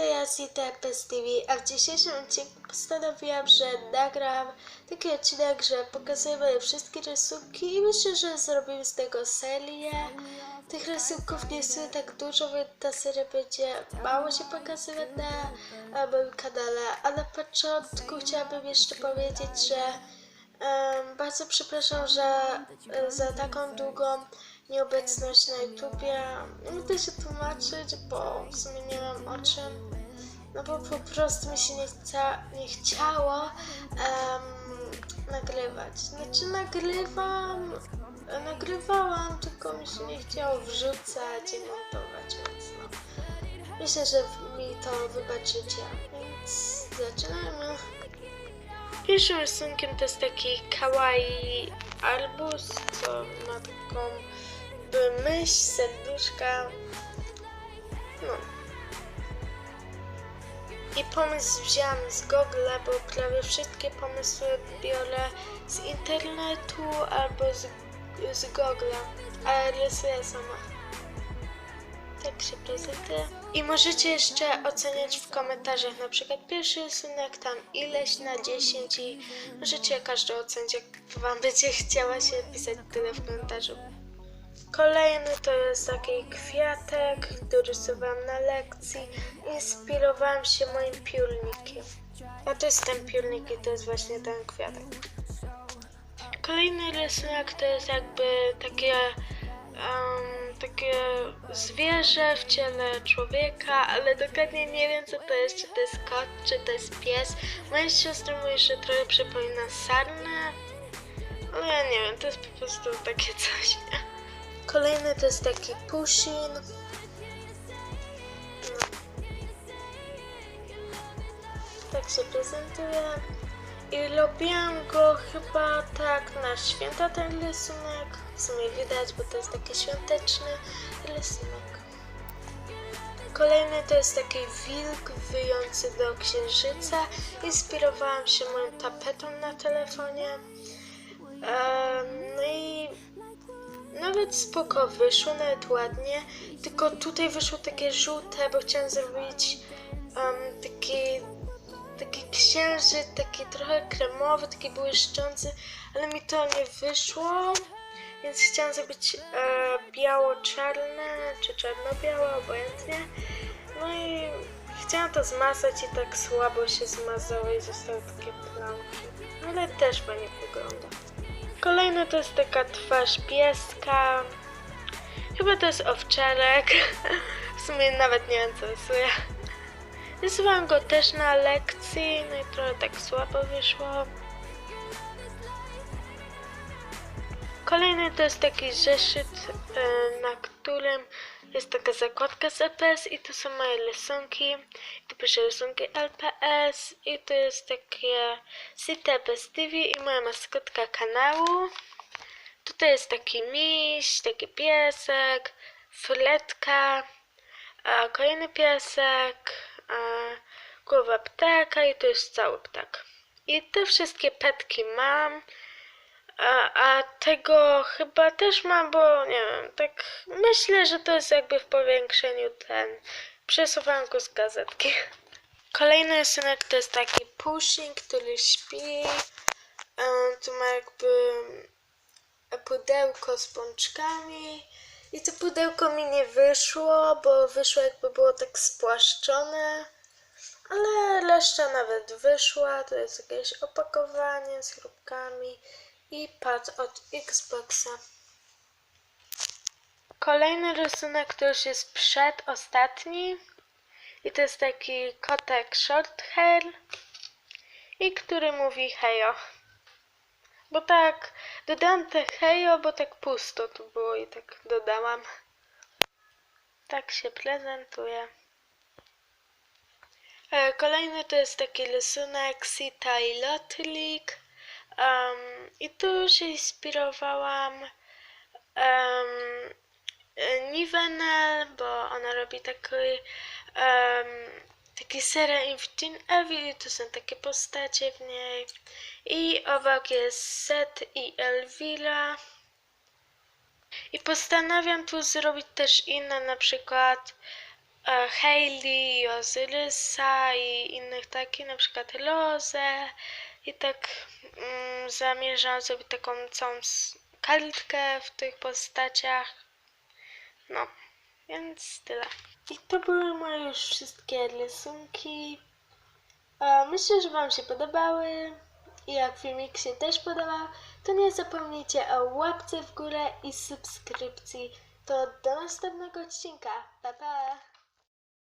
ja Sita Pes TV, a w dzisiejszym odcinku postanowiłam, że nagram taki odcinek, że pokazuję moje wszystkie rysunki i myślę, że zrobimy z tego serię. Tych rysunków nie jest tak dużo, więc ta seria będzie mało się pokazywać na, moim kanale. A na początku chciałabym jeszcze powiedzieć, że em, bardzo przepraszam, że e, za taką długą nieobecność na YouTubie. Nie będę się tłumaczyć, bo w sumie nie mam o czym. No bo po prostu mi się nie, chcia, nie chciało em, nagrywać. Znaczy nagrywam, nagrywałam, tylko mi się nie chciało wrzucać i montować mocno. Myślę, że mi to wybaczycie, więc zaczynamy. Pierwszym rysunkiem to jest taki kawaii arbuz, co ma taką by myśl, serduszka. No. I pomysł wziąłem z Google, bo prawie wszystkie pomysły biorę z internetu albo z, z Google, ale rysuję sama. Tak się prezentuje. I możecie jeszcze oceniać w komentarzach na przykład pierwszy rysunek, tam ileś na 10 i możecie każdy ocenić, jak wam będzie chciała się pisać tyle w komentarzu. Kolejny to jest taki kwiatek, który rysowałam na lekcji. Inspirowałam się moim piórnikiem. A to jest ten piórnik i to jest właśnie ten kwiatek. Kolejny rysunek to jest jakby takie, em, takie zwierzę w ciele człowieka, ale dokładnie nie wiem co to jest, czy to jest kot, czy to jest pies. Moja siostra mówi, że trochę przypomina sarnę, ale ja nie wiem, to jest po prostu takie coś. Kolejny to jest taki pushin. Tak się prezentuje. I robiłam go chyba tak na święta ten rysunek. W sumie widać, bo to jest taki świąteczny rysunek. Kolejny to jest taki wilk wyjący do księżyca. Inspirowałam się moją tapetą na telefonie. I nawet spoko wyszło, nawet ładnie, tylko tutaj wyszło takie żółte, bo chciałam zrobić um, taki, taki księżyc, taki trochę kremowy, taki błyszczący, ale mi to nie wyszło, więc chciałam zrobić e, biało-czarne, czy czarno-białe, obojętnie. No i chciałam to zmazać i tak słabo się zmazało i zostały takie plamki, ale też fajnie wygląda. Kolejny to jest taka twarz pieska. Chyba to jest owczarek. W sumie nawet nie wiem co rysuję. Rysowałam go też na lekcji, no i trochę tak słabo wyszło. Kolejny to jest taki zeszyt, e, na którym jest taka zakładka z EPS i to są moje rysunki. Tu piszę rysunki LPS i to jest takie bez TV i moja maskotka kanału. Tutaj jest taki miś, taki piesek, fletka, kolejny piesek, głowa ptaka i to jest cały ptak. I te wszystkie petki mam. A, a tego chyba też mam, bo nie wiem, tak myślę, że to jest jakby w powiększeniu ten. Przesuwam go z gazetki. Kolejny rysunek to jest taki pushing, który śpi. E, Tu ma jakby pudełko z pączkami. I to pudełko mi nie wyszło, bo wyszło jakby było tak spłaszczone. Ale reszta nawet wyszła. To jest jakieś opakowanie z chrupkami i pad od Xboxa. Kolejny rysunek to już jest przedostatni. I to jest taki kotek short hair. I który mówi hejo. Bo tak, dodałam te hejo, bo tak pusto tu było i tak dodałam. Tak się prezentuje. E, Kolejny to jest taki rysunek Sita i Lotlik. Um, I tu się inspirowałam um, Nivenel, bo ona robi taki, um, taki serial Infinite Evil to są takie postacie w niej. I obok jest Set i Elvira. I postanawiam tu zrobić też inne, na przykład e, Hailey, Ozyrysa i innych takich, na przykład Lozę i tak mm, zamierzam zrobić taką całą kartkę w tych postaciach. No, więc tyle. I to były moje już wszystkie rysunki. E, Myślę, że Wam się podobały. I jak filmik się też podobał, to nie zapomnijcie o łapce w górę i subskrypcji. To do następnego odcinka. Pa pa!